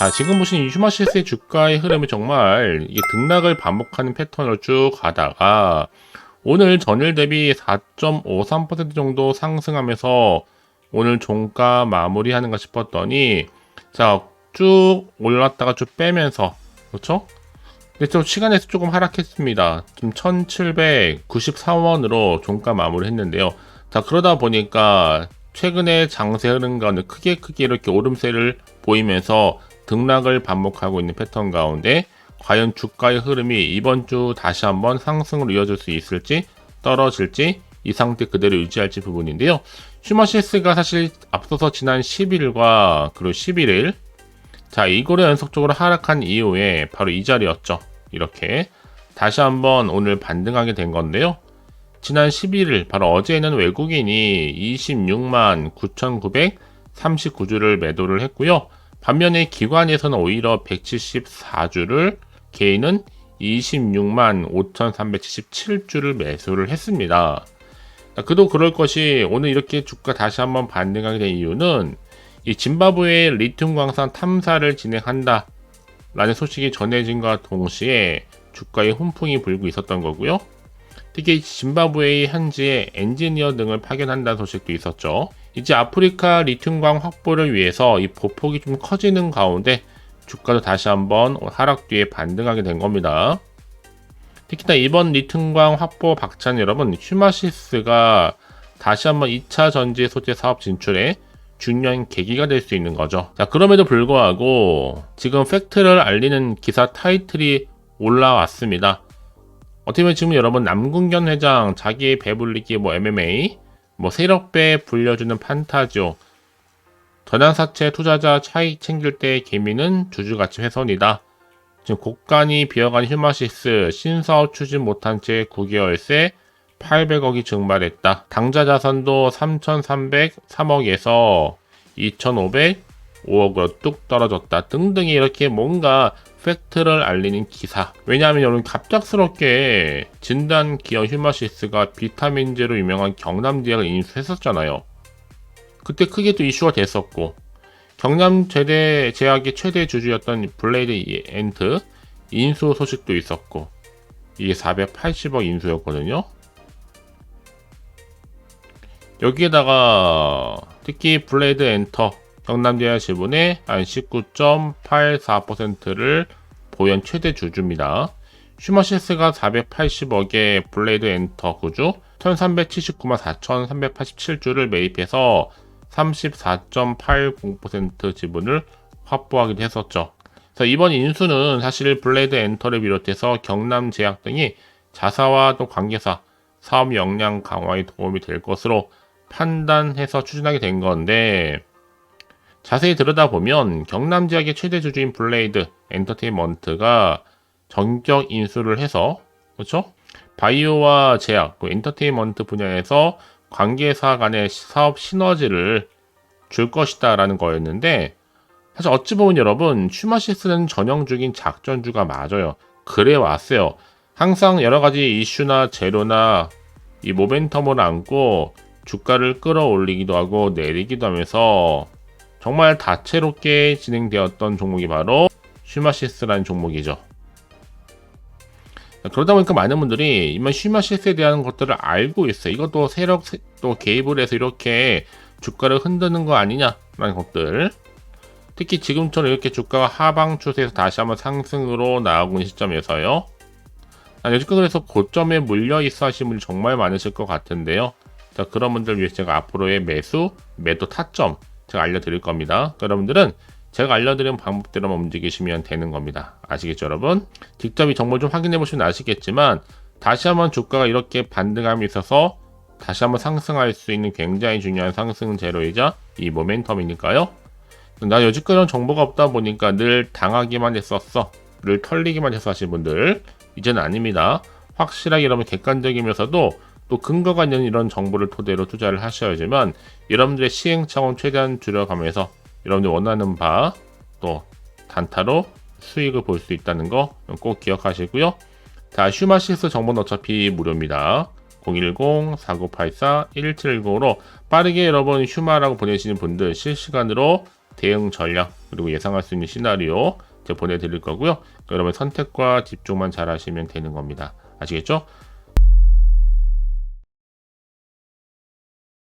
자, 지금 보신 이 휴마시스의 주가의 흐름이 정말 이게 등락을 반복하는 패턴을 쭉 가다가 오늘 전일 대비 4.53% 정도 상승하면서 오늘 종가 마무리하는가 싶었더니 자, 쭉 올랐다가 쭉 빼면서 그렇죠? 근데 좀 시간에서 조금 하락했습니다. 지금 1794원으로 종가 마무리 했는데요. 자, 그러다 보니까 최근에 장세 흐름 가운데 크게 크게 이렇게 오름세를 보이면서 등락을 반복하고 있는 패턴 가운데 과연 주가의 흐름이 이번 주 다시 한번 상승으로 이어질 수 있을지 떨어질지 이 상태 그대로 유지할지 부분인데요. 슈머시스가 사실 앞서서 지난 10일과 그리고 11일 자 이거를 연속적으로 하락한 이후에 바로 이 자리였죠. 이렇게 다시 한번 오늘 반등하게 된 건데요. 지난 11일 바로 어제는 외국인이 26만 9,939주를 매도를 했고요. 반면에 기관에서는 오히려 174주를 개인은 26만 5,377주를 매수를 했습니다. 그도 그럴 것이 오늘 이렇게 주가 다시 한번 반등하게 된 이유는 이 짐바브웨의 리튬 광산 탐사를 진행한다 라는 소식이 전해진과 동시에 주가에 훈풍이 불고 있었던 거고요. 특히 짐바브웨의 현지에 엔지니어 등을 파견한다는 소식도 있었죠. 이제 아프리카 리튬광 확보를 위해서 이 보폭이 좀 커지는 가운데 주가도 다시 한번 하락 뒤에 반등하게 된 겁니다. 특히나 이번 리튬광 확보 박찬 여러분, 휴마시스가 다시 한번 2차 전지 소재 사업 진출에 중요한 계기가 될 수 있는 거죠. 자, 그럼에도 불구하고 지금 팩트를 알리는 기사 타이틀이 올라왔습니다. 어떻게 보면 지금 여러분 남궁견 회장 자기 배불리기 뭐 MMA 뭐 세력배 불려주는 판타지오 전환사채 투자자 차익 챙길 때 개미는 주주가치 훼손이다. 지금 곡간이 비어간 휴마시스 신사업 추진 못한 채 9개월새 800억이 증발했다. 당좌 자산도 3,303억에서 2,505억으로 뚝 떨어졌다. 등등이 이렇게 뭔가 팩트를 알리는 기사. 왜냐하면 여러분 갑작스럽게 진단 기업 휴마시스가 비타민제로 유명한 경남제약을 인수했었잖아요. 그때 크게 또 이슈가 됐었고 경남 제대 제약의 최대 주주였던 블레이드 엔트 인수 소식도 있었고 이게 480억 인수였거든요. 여기에다가 특히 블레이드 엔터 경남제약 지분의 한 19.84%를 보연 최대 주주입니다. 슈머시스가 480억의 블레이드 엔터 구주 1379만 4387주를 매입해서 34.80% 지분을 확보하기도 했었죠. 그래서 이번 인수는 사실 블레이드 엔터를 비롯해서 경남 제약 등이 자사와 또 관계사 사업 역량 강화에 도움이 될 것으로 판단해서 추진하게 된 건데 자세히 들여다보면 경남 지역의 최대 주주인 블레이드 엔터테인먼트가 전격 인수를 해서 그렇죠? 바이오와 제약, 그 엔터테인먼트 분야에서 관계사 간의 사업 시너지를 줄 것이다라는 거였는데 사실 어찌 보면 여러분 슈마시스는 전형적인 작전주가 맞아요. 그래 왔어요. 항상 여러 가지 이슈나 재료나 이 모멘텀을 안고 주가를 끌어올리기도 하고 내리기도 하면서 정말 다채롭게 진행되었던 종목이 바로 슈마시스라는 종목이죠. 그러다 보니까 많은 분들이 이만 슈마시스에 대한 것들을 알고 있어요. 이것도 세력 또 개입을 해서 이렇게 주가를 흔드는 거 아니냐라는 것들. 특히 지금처럼 이렇게 주가가 하방 추세에서 다시 한번 상승으로 나오고 있는 시점에서요. 여지껏 그래서 고점에 물려 있어 하신 분이 정말 많으실 것 같은데요. 자, 그런 분들 위해 제가 앞으로의 매수, 매도 타점 제가 알려드릴 겁니다. 여러분들은 제가 알려드린 방법대로만 움직이시면 되는 겁니다. 아시겠죠, 여러분? 직접 이 정보를 좀 확인해 보시면 아시겠지만 다시 한번 주가가 이렇게 반등함이 있어서 다시 한번 상승할 수 있는 굉장히 중요한 상승 재료이자 이 모멘텀이니까요. 나 여지껏 이런 정보가 없다 보니까 늘 당하기만 했었어. 늘 털리기만 했어 하신 분들 이제는 아닙니다. 확실하게 여러분 객관적이면서도 또 근거가 있는 이런 정보를 토대로 투자를 하셔야지만 여러분들의 시행착오는 최대한 줄여가면서 여러분들이 원하는 바 또 단타로 수익을 볼 수 있다는 거 꼭 기억하시고요. 자, 슈마시스 정보는 어차피 무료입니다. 010-4984-1710으로 빠르게 여러분 휴마라고 보내시는 분들 실시간으로 대응 전략 그리고 예상할 수 있는 시나리오 제가 보내드릴 거고요. 여러분 선택과 집중만 잘 하시면 되는 겁니다. 아시겠죠?